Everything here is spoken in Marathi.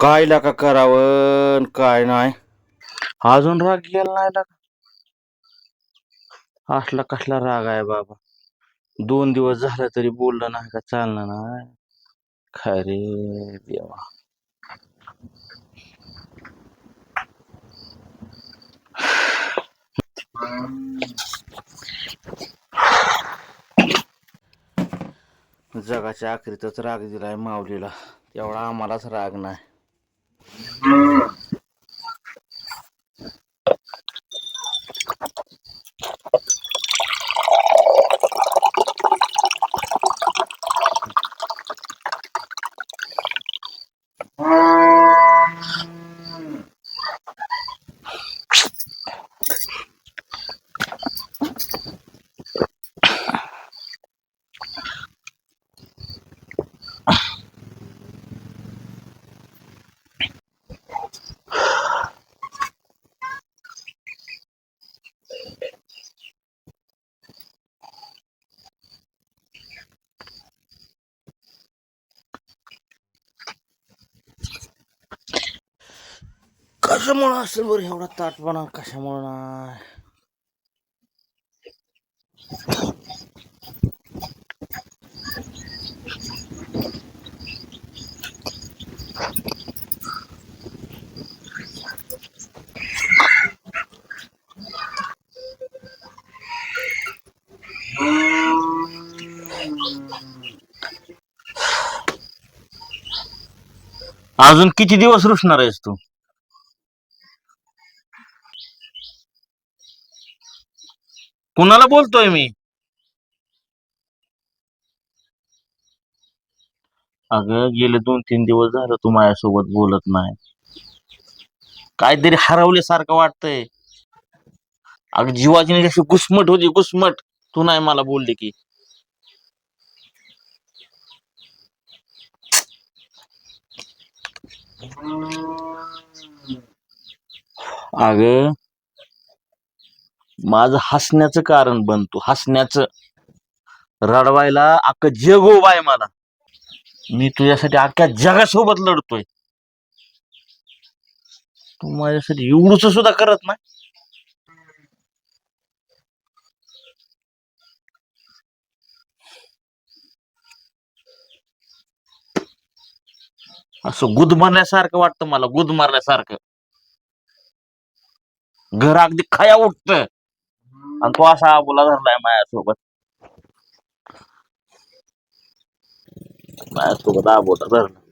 काय का करावं काय नाही. अजून राग गेला नाही लाका. असला कसला राग आहे बाबा. दोन दिवस झाला तरी बोललं नाही का चालणार नाही. खरे देवा. जगाच्या आखरीतच राग दिलाय माऊलीला. तेवढा आम्हालाच राग नाही. Mm-hmm. कशामुळं असेल बरं एवढा ताटपणा? कशामुळं नाही? अजून किती दिवस रुसणार आहेस तू? कुणाला बोलतोय मी? अगं गेले दोन तीन दिवस झालं तू माझ्यासोबत बोलत नाही. काहीतरी हरवल्यासारखं वाटतंय. अगं जीवाची कशी घुसमट होती घुसमट. तू नाही मला बोलली की. अगं माझं हसण्याचं कारण बनतो. हसण्याचं रडवायला अख्खं जग बाय आहे मला. मी तुझ्यासाठी अख्ख्या जगासोबत लढतोय. तू माझ्यासाठी एवढूच सुद्धा करत नाही. असं गुद मारल्यासारखं वाटतं मला गुद मारल्यासारखं. घर अगदी खया उठत. आणि तो असा बोला धरलाय माझ्यासोबत माझ्यासोबत आबोला धरला